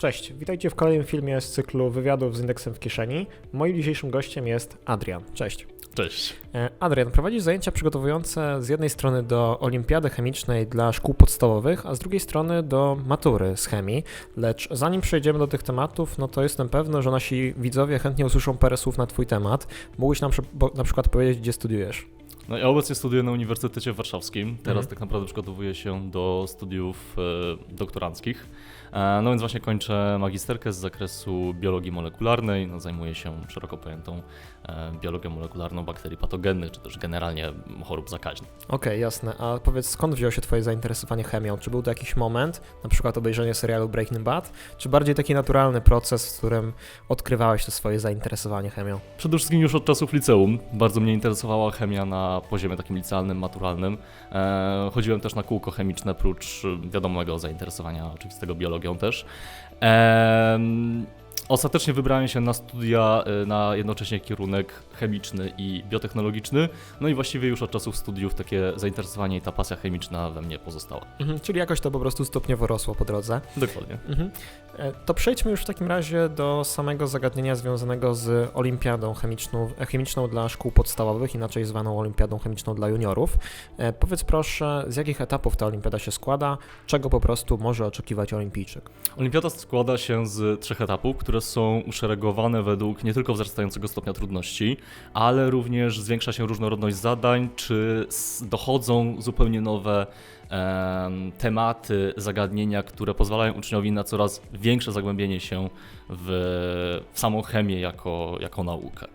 Cześć, witajcie w kolejnym filmie z cyklu wywiadów z indeksem w kieszeni. Moim dzisiejszym gościem jest Adrian. Cześć. Cześć. E, Adrian, prowadzisz zajęcia przygotowujące z jednej strony do olimpiady chemicznej dla szkół podstawowych, a z drugiej strony do matury z chemii. Lecz zanim przejdziemy do tych tematów, no to jestem pewny, że nasi widzowie chętnie usłyszą parę słów na Twój temat. Mógłbyś nam na przykład powiedzieć, gdzie studiujesz? No ja obecnie studiuję na Uniwersytecie Warszawskim. Teraz Mhm. tak naprawdę przygotowuję się do studiów e, doktoranckich. E, no więc właśnie kończę magisterkę z zakresu biologii molekularnej. No, zajmuję się szeroko pojętą e, biologią molekularną bakterii patogennych, czy też generalnie chorób zakaźnych. Okej, jasne. A powiedz, skąd wzięło się Twoje zainteresowanie chemią? Czy był to jakiś moment, na przykład obejrzenie serialu Breaking Bad, czy bardziej taki naturalny proces, w którym odkrywałeś to swoje zainteresowanie chemią? Przede wszystkim już od czasów liceum. Bardzo mnie interesowała chemia na poziomie takim licealnym, maturalnym. E, chodziłem też na kółko chemiczne, prócz wiadomego zainteresowania oczywistego biologią też. Em, Ostatecznie wybrałem się na studia e, na jednocześnie kierunek chemiczny i biotechnologiczny. No i właściwie już od czasów studiów takie zainteresowanie i ta pasja chemiczna we mnie pozostała. Mhm, czyli jakoś to po prostu stopniowo rosło po drodze. Dokładnie. Mhm. E, To przejdźmy już w takim razie do samego zagadnienia związanego z olimpiadą chemiczną, e, chemiczną dla szkół podstawowych, inaczej zwaną olimpiadą chemiczną dla juniorów. E, Powiedz proszę, z jakich etapów ta olimpiada się składa, czego po prostu może oczekiwać olimpijczyk? Olimpiada składa się z trzech etapów, które są uszeregowane według nie tylko wzrastającego stopnia trudności, ale również zwiększa się różnorodność zadań, czy dochodzą zupełnie nowe em, tematy, zagadnienia, które pozwalają uczniowi na coraz większe zagłębienie się w, w samą chemię jako, jako naukę.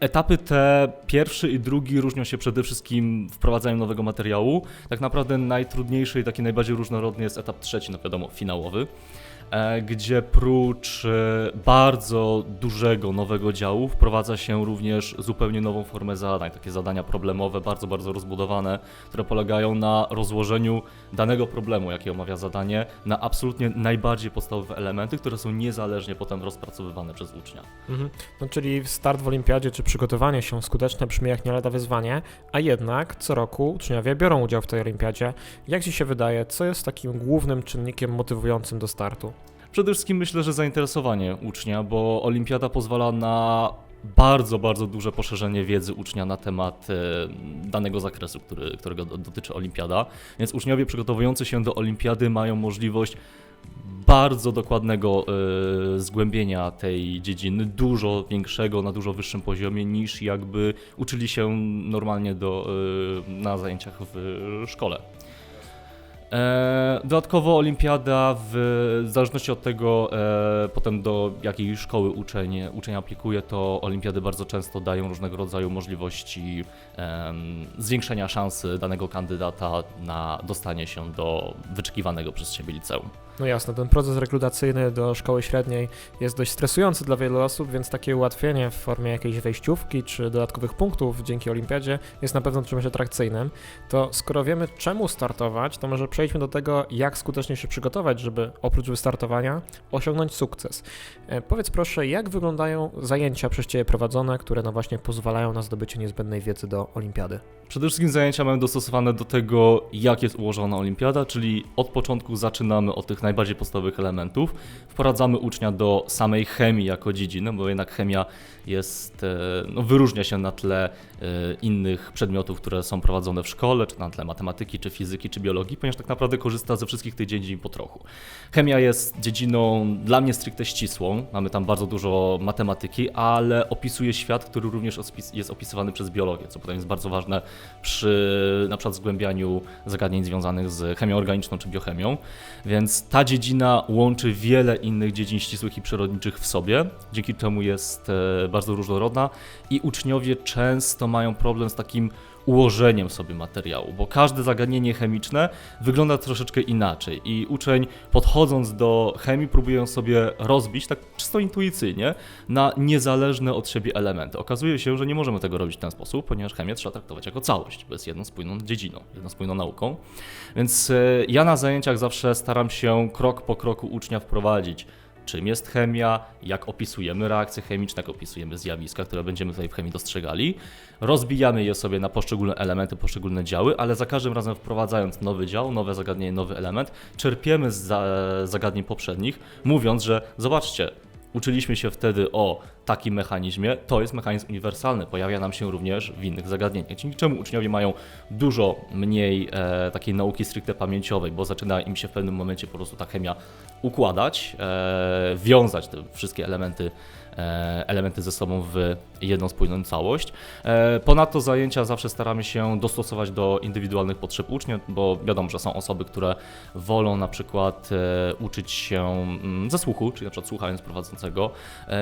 Etapy te, pierwszy i drugi, różnią się przede wszystkim wprowadzeniem nowego materiału. Tak naprawdę najtrudniejszy i taki najbardziej różnorodny jest etap trzeci, no wiadomo, finałowy, gdzie prócz e, bardzo dużego nowego działu wprowadza się również zupełnie nową formę zadań, takie zadania problemowe, bardzo, bardzo rozbudowane, które polegają na rozłożeniu danego problemu, jaki omawia zadanie, na absolutnie najbardziej podstawowe elementy, które są niezależnie potem rozpracowywane przez ucznia. Mhm. No, czyli start w olimpiadzie czy przygotowanie się skuteczne brzmi jak nie lada wyzwanie, a jednak co roku uczniowie biorą udział w tej olimpiadzie. Jak Ci się wydaje, co jest takim głównym czynnikiem motywującym do startu? Przede wszystkim myślę, że zainteresowanie ucznia, bo olimpiada pozwala na bardzo, bardzo duże poszerzenie wiedzy ucznia na temat e, danego zakresu, który, którego do- dotyczy olimpiada. Więc uczniowie przygotowujący się do olimpiady mają możliwość bardzo dokładnego e, zgłębienia tej dziedziny, dużo większego, na dużo wyższym poziomie niż jakby uczyli się normalnie do, e, na zajęciach w szkole. E, dodatkowo olimpiada, w zależności od tego e, potem do jakiej szkoły uczeń, uczeń aplikuje, to olimpiady bardzo często dają różnego rodzaju możliwości em, zwiększenia szansy danego kandydata na dostanie się do wyczekiwanego przez siebie liceum. No jasne, ten proces rekrutacyjny do szkoły średniej jest dość stresujący dla wielu osób, więc takie ułatwienie w formie jakiejś wejściówki czy dodatkowych punktów dzięki olimpiadzie jest na pewno czymś atrakcyjnym. To skoro wiemy czemu startować, to może przejdźmy do tego, jak skutecznie się przygotować, żeby oprócz wystartowania osiągnąć sukces. E, powiedz proszę, jak wyglądają zajęcia przez Ciebie prowadzone, które no właśnie pozwalają na zdobycie niezbędnej wiedzy do olimpiady? Przede wszystkim zajęcia mamy dostosowane do tego, jak jest ułożona olimpiada, czyli od początku zaczynamy od tych najbardziej podstawowych elementów, wprowadzamy ucznia do samej chemii jako dziedziny, bo jednak chemia jest, e, no, wyróżnia się na tle e, innych przedmiotów, które są prowadzone w szkole, czy na tle matematyki, czy fizyki, czy biologii, ponieważ tak naprawdę korzysta ze wszystkich tych dziedzin po trochu. Chemia jest dziedziną dla mnie stricte ścisłą, mamy tam bardzo dużo matematyki, ale opisuje świat, który również jest opisywany przez biologię, co potem jest bardzo ważne przy na przykład zgłębianiu zagadnień związanych z chemią organiczną czy biochemią. Więc ta dziedzina łączy wiele innych dziedzin ścisłych i przyrodniczych w sobie, dzięki czemu jest e, bardzo różnorodna i uczniowie często mają problem z takim ułożeniem sobie materiału, bo każde zagadnienie chemiczne wygląda troszeczkę inaczej i uczeń podchodząc do chemii próbuje ją sobie rozbić tak czysto intuicyjnie na niezależne od siebie elementy. Okazuje się, że nie możemy tego robić w ten sposób, ponieważ chemię trzeba traktować jako całość, bo jest jedną spójną dziedziną, jedną spójną nauką. Więc e, ja na zajęciach zawsze staram się krok po kroku ucznia wprowadzić czym jest chemia, jak opisujemy reakcje chemiczne, jak opisujemy zjawiska, które będziemy tutaj w chemii dostrzegali. Rozbijamy je sobie na poszczególne elementy, poszczególne działy, ale za każdym razem wprowadzając nowy dział, nowe zagadnienie, nowy element, czerpiemy z za- zagadnień poprzednich, mówiąc, że zobaczcie, uczyliśmy się wtedy o takim mechanizmie, to jest mechanizm uniwersalny, pojawia nam się również w innych zagadnieniach. Dzięki czemu uczniowie mają dużo mniej e, takiej nauki stricte pamięciowej, bo zaczyna im się w pewnym momencie po prostu ta chemia układać, e, wiązać te wszystkie elementy, e, elementy ze sobą w jedną spójną całość. E, ponadto zajęcia zawsze staramy się dostosować do indywidualnych potrzeb ucznia, bo wiadomo, że są osoby, które wolą na przykład e, uczyć się mm, ze słuchu, czyli na przykład słuchając prowadzącego.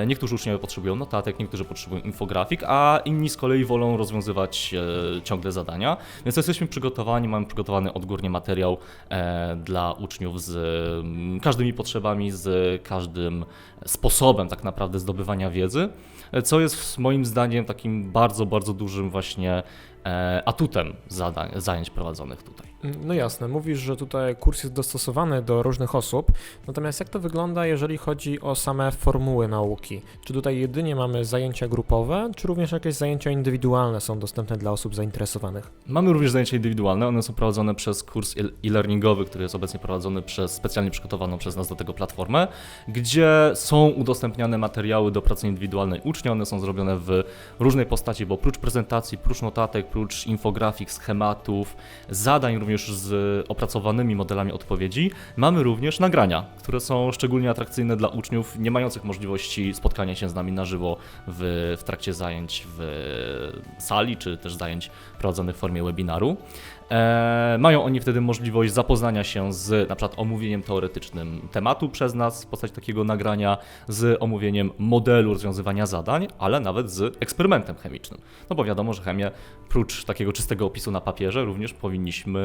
Niektórzy uczniowie potrzebują notatek, niektórzy potrzebują infografik, a inni z kolei wolą rozwiązywać e, ciągle zadania. Więc jesteśmy przygotowani, mamy przygotowany odgórnie materiał e, dla uczniów z mm, każdymi potrzebami, z każdym sposobem tak naprawdę zdobywania wiedzy, e, co jest moim zdaniem takim bardzo, bardzo dużym właśnie e, atutem zadań, zajęć prowadzonych tutaj. No jasne, mówisz, że tutaj kurs jest dostosowany do różnych osób, natomiast jak to wygląda, jeżeli chodzi o same formuły nauki? Czy tutaj jedynie mamy zajęcia grupowe, czy również jakieś zajęcia indywidualne są dostępne dla osób zainteresowanych? Mamy również zajęcia indywidualne, one są prowadzone przez kurs e- e-learningowy, który jest obecnie prowadzony przez specjalnie przygotowaną przez nas do tego platformę, gdzie są udostępniane materiały do pracy indywidualnej ucznia, one są zrobione w różnej postaci, bo prócz prezentacji, prócz notatek, prócz infografik, schematów, zadań również z opracowanymi modelami odpowiedzi, mamy również nagrania, które są szczególnie atrakcyjne dla uczniów nie mających możliwości spotkania się z nami na żywo w, w trakcie zajęć w sali, czy też zajęć prowadzonych w formie webinaru. E, mają oni wtedy możliwość zapoznania się z na przykład omówieniem teoretycznym tematu przez nas w postaci takiego nagrania, z omówieniem modelu rozwiązywania zadań, ale nawet z eksperymentem chemicznym. No bo wiadomo, że chemię prócz takiego czystego opisu na papierze również powinniśmy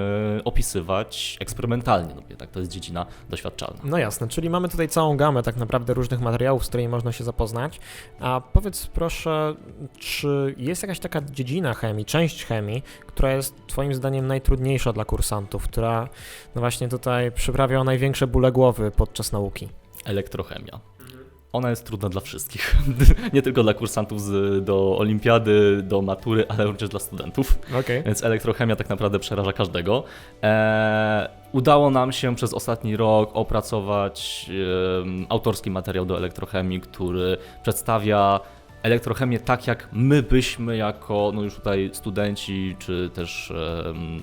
opisywać eksperymentalnie, no bo jednak to jest dziedzina doświadczalna. No jasne, czyli mamy tutaj całą gamę tak naprawdę różnych materiałów, z którymi można się zapoznać. A powiedz proszę, czy jest jakaś taka dziedzina chemii, część chemii, która jest Twoim zdaniem najtrudniejsza dla kursantów, która no właśnie tutaj przyprawia największe bóle głowy podczas nauki? Elektrochemia. Ona jest trudna dla wszystkich. Nie tylko dla kursantów z, do olimpiady, do matury, ale również dla studentów. Okej. Więc elektrochemia tak naprawdę przeraża każdego. Eee, udało nam się przez ostatni rok opracować em, autorski materiał do elektrochemii, który przedstawia elektrochemię tak, jak my byśmy jako, no już tutaj studenci, czy też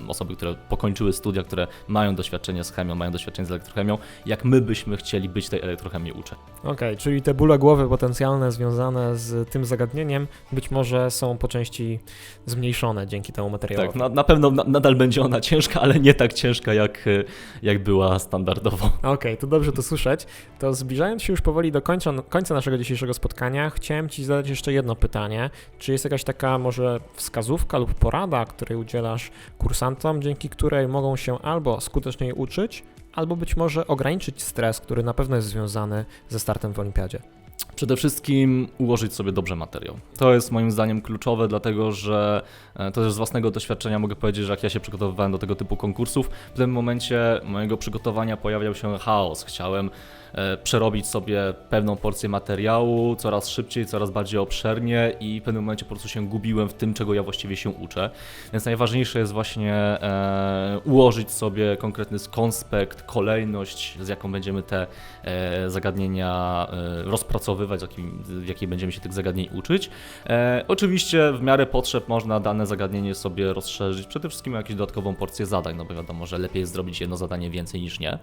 osoby, które pokończyły studia, które mają doświadczenie z chemią, mają doświadczenie z elektrochemią, jak my byśmy chcieli być tej elektrochemii uczeń. Okej, czyli te bóle głowy potencjalne związane z tym zagadnieniem być może są po części zmniejszone dzięki temu materiałowi. Tak, na, na pewno na, nadal będzie ona ciężka, ale nie tak ciężka, jak, e, jak była standardowo. Okej, to dobrze to słyszeć. To zbliżając się już powoli do końca, końca naszego dzisiejszego spotkania, chciałem Ci zadać jeszcze jedno pytanie. Czy jest jakaś taka może wskazówka lub porada, której udzielasz kursantom, dzięki której mogą się albo skuteczniej uczyć, albo być może ograniczyć stres, który na pewno jest związany ze startem w olimpiadzie? Przede wszystkim ułożyć sobie dobrze materiał. To jest moim zdaniem kluczowe, dlatego że e, to też z własnego doświadczenia mogę powiedzieć, że jak ja się przygotowywałem do tego typu konkursów, w tym momencie mojego przygotowania pojawiał się chaos. Chciałem e, przerobić sobie pewną porcję materiału coraz szybciej, coraz bardziej obszernie i w pewnym momencie po prostu się gubiłem w tym, czego ja właściwie się uczę. Więc najważniejsze jest właśnie e, ułożyć sobie konkretny konspekt, kolejność, z jaką będziemy te e, zagadnienia e, rozpracowywać, z jakim, jakiej będziemy się tych zagadnień uczyć. E, oczywiście w miarę potrzeb można dane zagadnienie sobie rozszerzyć, przede wszystkim o jakąś dodatkową porcję zadań, no bo wiadomo, że lepiej jest zrobić jedno zadanie więcej niż nie.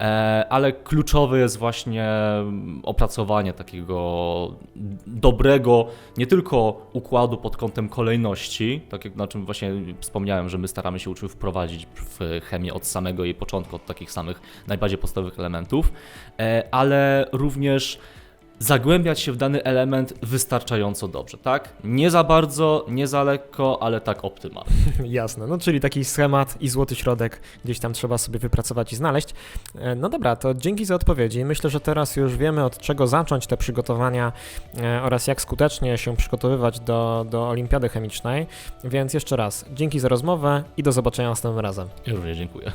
E, ale kluczowe jest właśnie opracowanie takiego dobrego, nie tylko układu pod kątem kolejności, tak jak na czym właśnie wspomniałem, że my staramy się uczniów wprowadzić w chemię od samego jej początku, od takich samych najbardziej podstawowych elementów, e, ale również zagłębiać się w dany element wystarczająco dobrze, tak? Nie za bardzo, nie za lekko, ale tak optymalnie. Jasne, no czyli taki schemat i złoty środek gdzieś tam trzeba sobie wypracować i znaleźć. E, No dobra, to dzięki za odpowiedzi. Myślę, że teraz już wiemy od czego zacząć te przygotowania e, oraz jak skutecznie się przygotowywać do, do olimpiady chemicznej. Więc jeszcze raz, dzięki za rozmowę i do zobaczenia następnym razem. Ja również dziękuję.